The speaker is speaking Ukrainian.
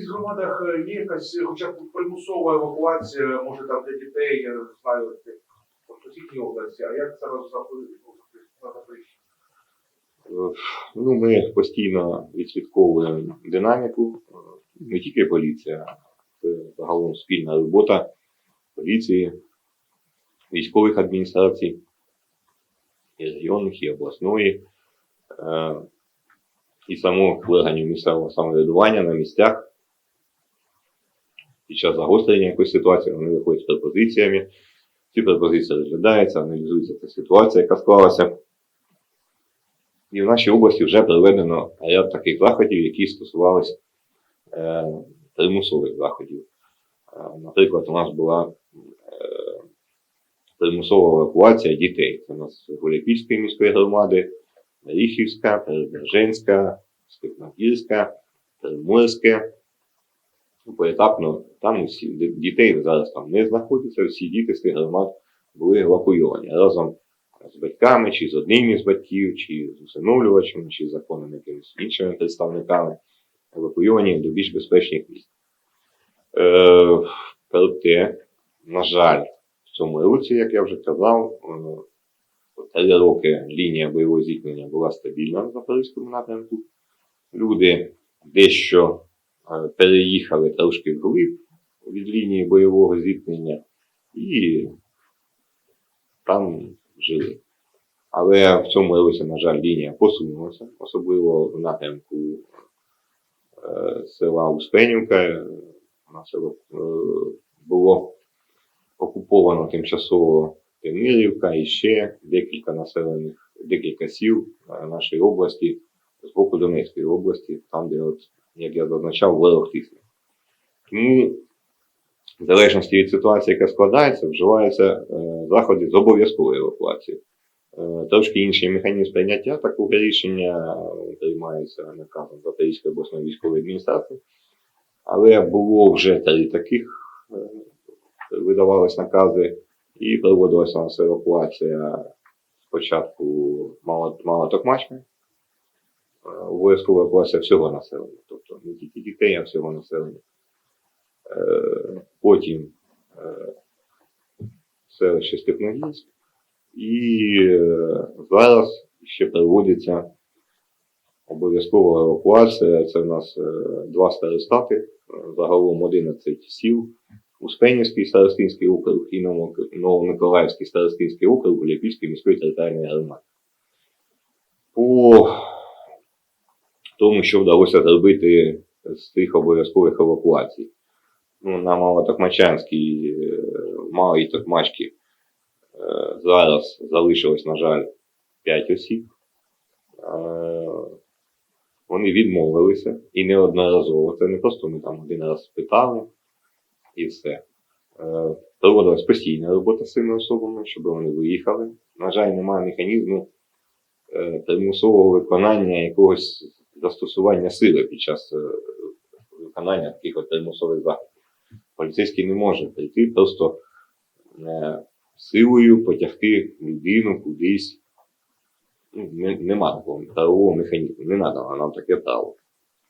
якихось громадах е, є якась хоча б примусова евакуація, може там для дітей, я не знаю, в сусідній області, а як зараз заходить на Запоріжжя? Е, Ну, ми постійно відслідковуємо динаміку, е, не тільки поліція, це загалом спільна робота поліції, військових адміністрацій, і районних, і обласної, е, і самих органів місцевого самоврядування на місцях. Під час загострення якоїсь ситуації вони виходять з пропозиціями. Ці пропозиції розглядаються, аналізується ця ситуація, яка склалася. І в нашій області вже проведено ряд таких заходів, які стосувалися е, примусових заходів. Е, наприклад, у нас була е, примусова евакуація дітей. Це у нас Гуляпільської міської громади, Ріхівська, Переберженська, Степногірська, Приморське. Ну, Поетапно там усі дітей зараз там не знаходяться, всі діти з тих громад були евакуйовані разом з батьками, чи з одним із батьків, чи з усиновлювачем, чи з законними якимись іншими представниками, евакуйовані до більш безпечних місць. Е, проте, на жаль, в цьому році, як я вже казав, е, три роки лінія бойового зіткнення була стабільна на Запорізькому напрямку. Люди дещо переїхали трошки вглиб від лінії бойового зіткнення і там жили. Але в цьому році, на жаль, лінія посунулася, особливо в напрямку е, села Успенівка. Е, Село е, було окуповано тимчасово Темирівка і ще декілька населених, декілька сіл е, нашої області з боку Донецької області, там, де, от, як я зазначав, ворог тисне. Тому в залежності від ситуації, яка складається, вживаються е, заходи з обов'язкової евакуації. Е, трошки інший механізм прийняття такого рішення е, приймається наказом Запорізької обласної військової адміністрації. Але було вже три таких, е, видавались накази, і проводилася у нас евакуація спочатку мало, мало Токмачки, е, обов'язкова евакуація всього населення, тобто не тільки дітей, а всього населення. Е, Потім е, селище Степногірськ. І е, зараз ще проводиться обов'язкова евакуація. Це в нас два старостати, загалом 11 сіл. Успенівський старостинський округ і Ново- Новомиколаївський старостинський округ Гуляпільської міської територіальної громади. По тому, що вдалося зробити з тих обов'язкових евакуацій. Ну, на Малотокмачанській, е, Малій Токмачці е, зараз залишилось, на жаль, 5 осіб. Е, Вони відмовилися і неодноразово. Це не просто ми там один раз спитали і все. Проводилась постійна робота з цими особами, щоб вони виїхали. На жаль, немає механізму примусового виконання якогось застосування сили під час е, виконання таких от примусових заходів. Поліцейський не може прийти просто е, силою потягти людину кудись. Ну, нема такого правового механізму. Не треба нам таке право.